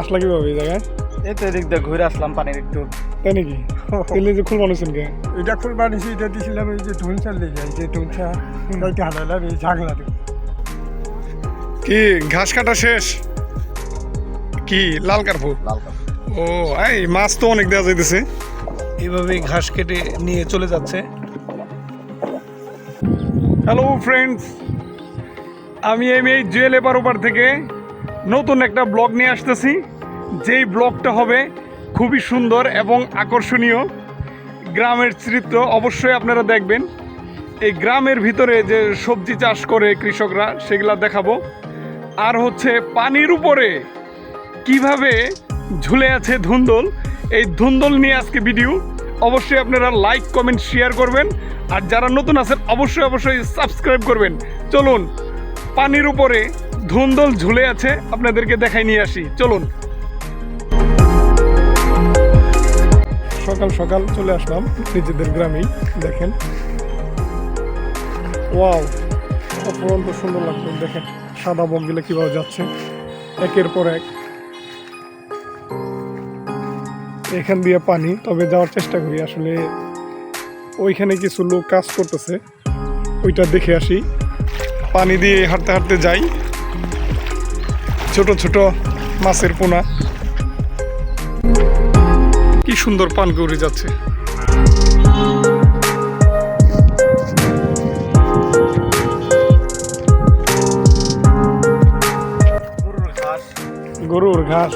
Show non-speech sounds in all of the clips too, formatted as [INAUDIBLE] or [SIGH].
আসলা কীভাবে এই জায়গায়? এই তো এদিক দিয়ে ঘুরে আসলাম পানির একটু। তাই নাকি? তেলে যে খুল মানুষেন কে? এটা খুব বানিয়েছি এটা দিয়েছিলাম এই যে লেগে এই যে গাইতে এই ঝাগলাতে কি ঘাস কাটা শেষ? কি লাল কার্পু? লাল ও এই মাছ তো অনেক দেওয়া যাইতেছে। এইভাবে ঘাস কেটে নিয়ে চলে যাচ্ছে। হ্যালো ফ্রেন্ডস আমি এম এই জুয়েল এপার ওপার থেকে নতুন একটা ব্লগ নিয়ে আসতেছি। যেই ব্লগটা হবে খুবই সুন্দর এবং আকর্ষণীয়। গ্রামের চিত্র অবশ্যই আপনারা দেখবেন। এই গ্রামের ভিতরে যে সবজি চাষ করে কৃষকরা, সেগুলা দেখাবো। আর হচ্ছে পানির উপরে কীভাবে ঝুলে আছে ধুন্দল, এই ধুন্দল নিয়ে আজকে ভিডিও। অবশ্যই আপনারা লাইক, কমেন্ট, শেয়ার করবেন। আর যারা নতুন আছেন, অবশ্যই অবশ্যই সাবস্ক্রাইব করবেন। চলুন, পানির উপরে ধুন্দল ঝুলে আছে, আপনাদেরকে দেখাই নিয়ে আসি। চলুন। সকাল সকাল চলে আসলাম নিজেদের গ্রামেই, দেখেন। ওয়াও অপরন্ত সুন্দর লাগছে, দেখেন। সাদা বকগুলো কীভাবে যাচ্ছে, একের পর এক। এখান দিয়ে পানি, তবে যাওয়ার চেষ্টা করি, আসলে ওইখানে কিছু লোক কাজ করতেছে, ওইটা দেখে আসি। পানি দিয়ে হাঁটতে হাঁটতে যাই। ছোট ছোট মাছের পোনা। কি সুন্দর পান গৌরি যাচ্ছে। গরুর ঘাস।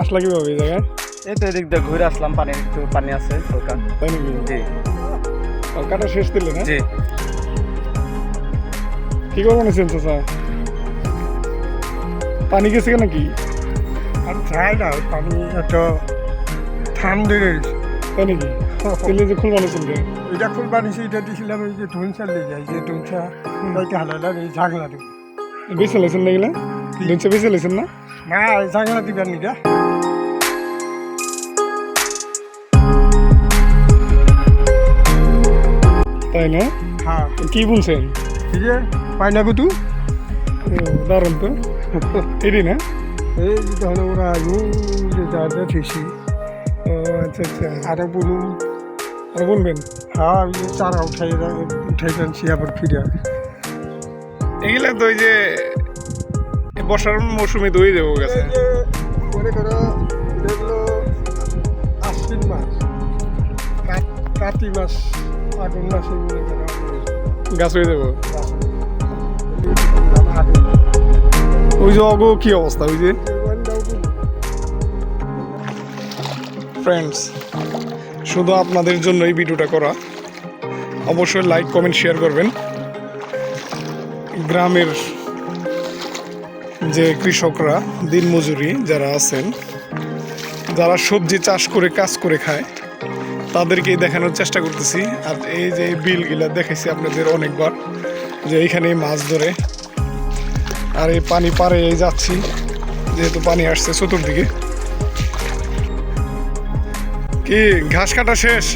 আসলা কীভাবে এই জায়গায়? এই তো এদিক দিয়ে ঘুরে আসলাম পানি একটু পানি আছে হালকা। তাই নাকি? জি। আর কাটা শেষ দিলে না? জি। কি করব না চাচা পানি গেছে কেন কি? আর চাই না পানি তাই নাকি? তেলে যে এটা এটা এই যে লেগে এই যে ধুনসা গাইতে হালালাম এই ঝাগলাতে বেছে লেছেন না এগুলা দুনছে বেছে লেছেন না? না এই ঝাগলা দিবার নিকা তাই না? হ্যাঁ কি বলছেন এই যে দারুণ তো। এটি না এই যে তখন ওরা ইউ যে যাতে ঠিসি ও আচ্ছা আচ্ছা। আরও বলুন। আর বলবেন? হ্যাঁ যে চারা উঠাই উঠাই যাচ্ছি আবার ফিরে। এগুলা তো ওই যে বর্ষার মৌসুমে দই দেবো গেছে। মনে করো আশ্বিন মাস। কাতি মাস আগুন মাসে মনে করো। গাছ হয়ে দেবো। ওই যে অগো কি অবস্থা, ওই যে? ফ্রেন্ডস শুধু আপনাদের জন্য এই ভিডিওটা করা। অবশ্যই লাইক কমেন্ট শেয়ার করবেন। গ্রামের যে কৃষকরা দিনমজুরি যারা আছেন, যারা সবজি চাষ করে, কাজ করে খায়, তাদেরকেই দেখানোর চেষ্টা করতেছি। আর এই যে বিলগুলা দেখাইছি আপনাদের অনেকবার, যে এইখানে মাছ ধরে। আর এই পানি পারে এই যাচ্ছি যেহেতু পানি আসছে চতুর্দিকে। কি ঘাস কাটা শেষ?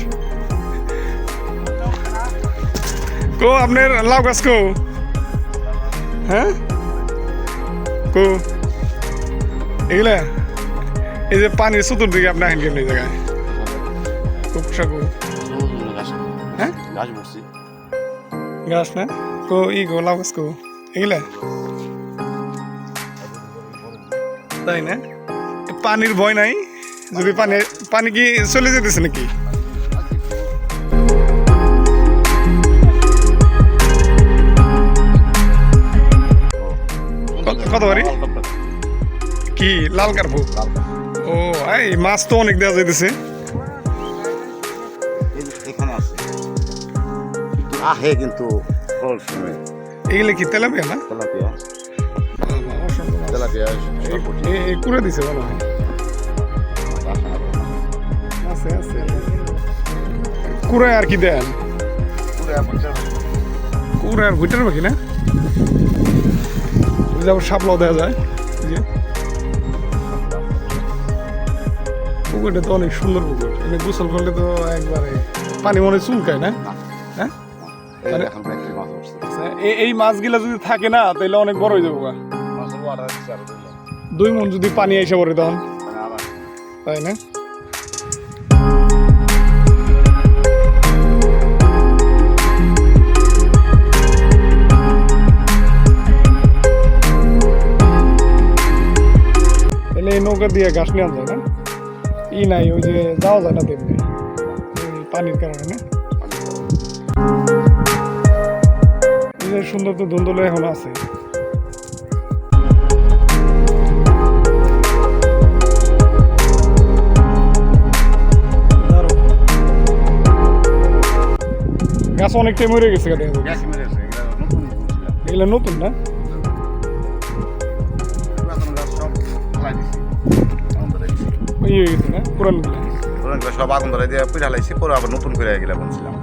কো আপনার লাউ গাছ কো? হ্যাঁ? কো? এগুলা? এই যে পানির চতুর্দিকে আপনি আহেন কেমন এই জায়গায়? সাকু হ্যাঁ? ঘাস না? কো ই গো লাউ গাছ কো। এগুলা? তাই না? পানির ভয় নাই? যদি পানি পানি কি চলে যেতেছে নাকি? কত- বাড়ি? কি? লাল কার্পু? ও এই মাছ তো অনেক দেওয়া যাইতেছে। এখানে আছে। আহে কিন্তু এগুলো কি তেলাপিয়া না? তেলাপিয়া। কুড়ে দিছে মনে হয় আছে আছে। কুড়ায় আর কি দেন? কুড়ায় আর ভুইটার পাখি না? আবার সাপলাও দেওয়া যায়। যে। পুকুরটা তো অনেক সুন্দর পুকুর। এখানে গোসল করলে তো একবারে পানি মনে চুলকায় না? হ্যাঁ? আচ্ছা, এই মাছগুলা যদি থাকে না তাহলে অনেক বড় হয়ে যাব দুই মন যদি পানি এসে পড়ে তখন। তাই না? নৌকা দিয়ে ঘাস নেওয়া যায় ই নাই, ওই যে যাওয়া যায় না তেমনি। পানির কারণে না? সুন্দর তো ধুন্দুলো এখন আছে। গাছ অনেকটাই মরে গেছে গা দেখা যাচ্ছে। এগুলো নতুন না? ওই হয়ে গেছে না? পুরানগুলো সব আগুন ধরে দিয়ে পিঠা লাইছি পরে আবার নতুন করে এগুলা বলছিলাম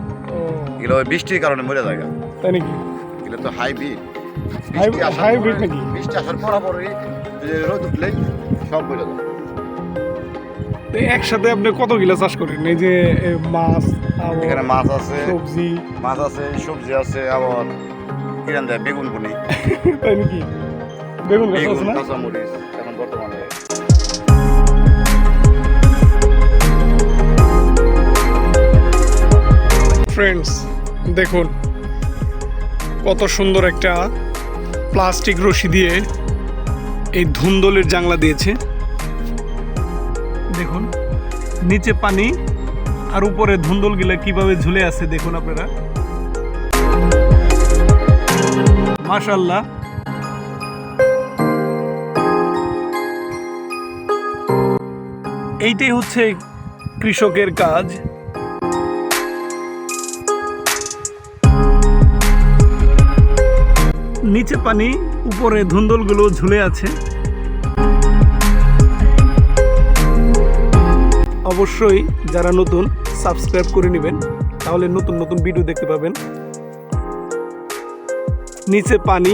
এগুলো বৃষ্টির কারণে মরে যায় তাই নাকি? এগুলো তো হাইব্রিড নাকি? বৃষ্টি আসার রোদ উঠলেই সব মরে যায়। একসাথে আপনি কত গিলা চাষ করেন? এই যে মাছ এখানে মাছ আছে সবজি। মাছ আছে সবজি আছে আবার কিরান দেয় বেগুন বুনি [LAUGHS] তাই নাকি? বেগুন কাঁচামরিচ এখন বর্তমানে। ফ্রেন্ডস দেখুন কত সুন্দর একটা প্লাস্টিক রশি দিয়ে এই ধুন্দলের জাংলা দিয়েছে। দেখুন নিচে পানি আর উপরে ধুন্দলগুলা কীভাবে ঝুলে আছে দেখুন আপনারা। মাশাল্লাহ এইটাই হচ্ছে কৃষকের কাজ। নিচে পানি, উপরে ধুন্দলগুলো ঝুলে আছে। অবশ্যই যারা নতুন সাবস্ক্রাইব করে নেবেন, তাহলে নতুন নতুন ভিডিও দেখতে পাবেন। নিচে পানি,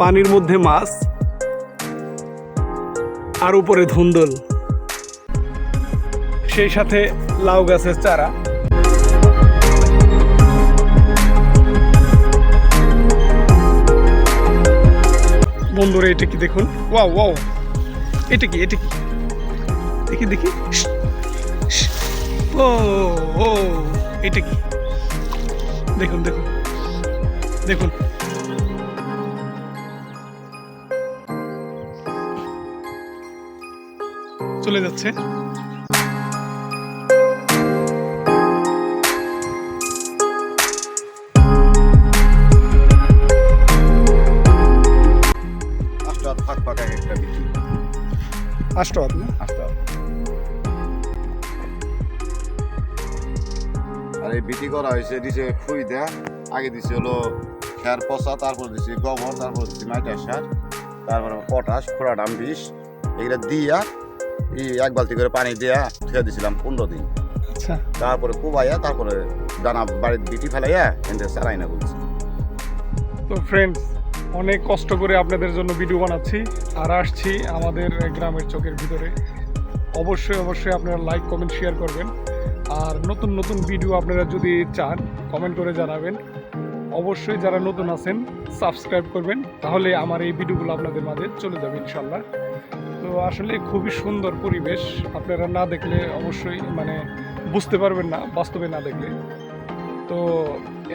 পানির মধ্যে মাছ, আর উপরে ধুন্দল। সেই সাথে লাউ গাছের চারা। বন্ধুরা, এটা কি দেখুন? Wow wow. এটা কি এটা কি? দেখি দেখি। ও ও এটা কি? দেখুন দেখুন দেখুন। চলে যাচ্ছে। আষ্ট হাত না? করা হয়েছে দিছে খুই দেয়া আগে দিছে হলো খের পচা তারপর দিছে গোবর তারপর দিছে মাইটার সার তারপরে পটাশ ফোড়াডাম বিষ এগুলা দিয়া এই এক বালতি করে পানি দিয়া থুয়ে দিছিলাম পনেরো দিন। আচ্ছা। তারপরে কুবাইয়া তারপরে দানা বাড়ির বিটি ফেলাইয়া এনতে সারাই না বলছি। তো ফ্রেন্ডস অনেক কষ্ট করে আপনাদের জন্য ভিডিও বানাচ্ছি আর আসছি আমাদের গ্রামের চোখের ভিতরে। অবশ্যই অবশ্যই আপনারা লাইক কমেন্ট শেয়ার করবেন। আর নতুন নতুন ভিডিও আপনারা যদি চান কমেন্ট করে জানাবেন। অবশ্যই যারা নতুন আছেন সাবস্ক্রাইব করবেন, তাহলে আমার এই ভিডিওগুলো আপনাদের মাঝে চলে যাবে ইনশাল্লাহ তো আসলে খুবই সুন্দর পরিবেশ, আপনারা না দেখলে অবশ্যই মানে বুঝতে পারবেন না, বাস্তবে না দেখলে। তো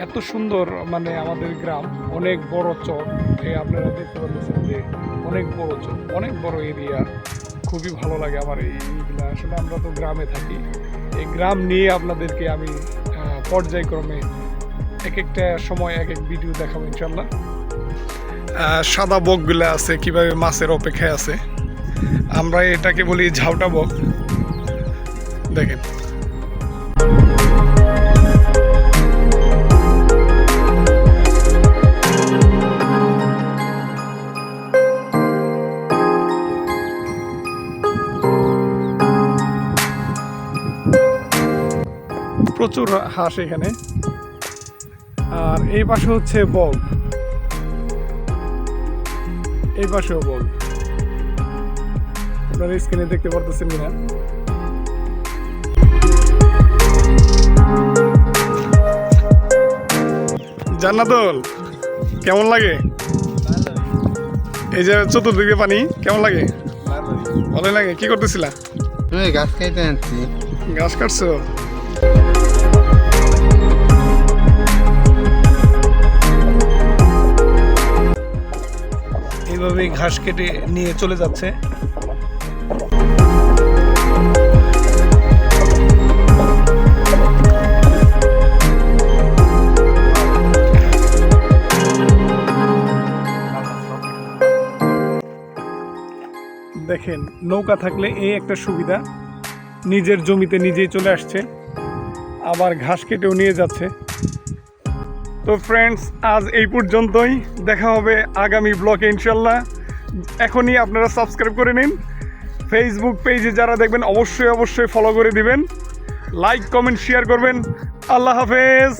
এত সুন্দর মানে আমাদের গ্রাম, অনেক বড় চর, এই আপনারা দেখতে পাচ্ছেন যে অনেক বড় চর, অনেক বড় এরিয়া। খুবই ভালো লাগে আমার এই এইগুলা আসলে আমরা তো গ্রামে থাকি। এই গ্রাম নিয়ে আপনাদেরকে আমি পর্যায়ক্রমে এক একটা সময় এক এক ভিডিও দেখাবো ইনশাল্লাহ সাদা বকগুলো আছে, কীভাবে মাছের অপেক্ষায় আছে। আমরা এটাকে বলি ঝাউটা বক। দেখেন। প্রচুর হাঁস এখানে। আর এই পাশে হচ্ছে বগ এই পাশেও বগ আপনারা স্ক্রিনে দেখতে পারতেছেন কিনা? জান্নাতুল কেমন লাগে? এই যে চতুর্দিকে পানি কেমন লাগে? ভালো লাগে। কি করতেছিলা? গাছ ঘাস কাটছো? এইভাবে ঘাস কেটে নিয়ে চলে যাচ্ছে। দেখেন, নৌকা থাকলে এই একটা সুবিধা। নিজের জমিতে নিজেই চলে আসছে। আবার ঘাস কেটেও নিয়ে যাচ্ছে। তো ফ্রেন্ডস আজ এই পর্যন্তই। দেখা হবে আগামী ব্লগে ইনশাল্লাহ এখনই আপনারা সাবস্ক্রাইব করে নিন। ফেসবুক পেজে যারা দেখবেন, অবশ্যই অবশ্যই ফলো করে দিবেন। লাইক কমেন্ট শেয়ার করবেন। আল্লাহ হাফেজ।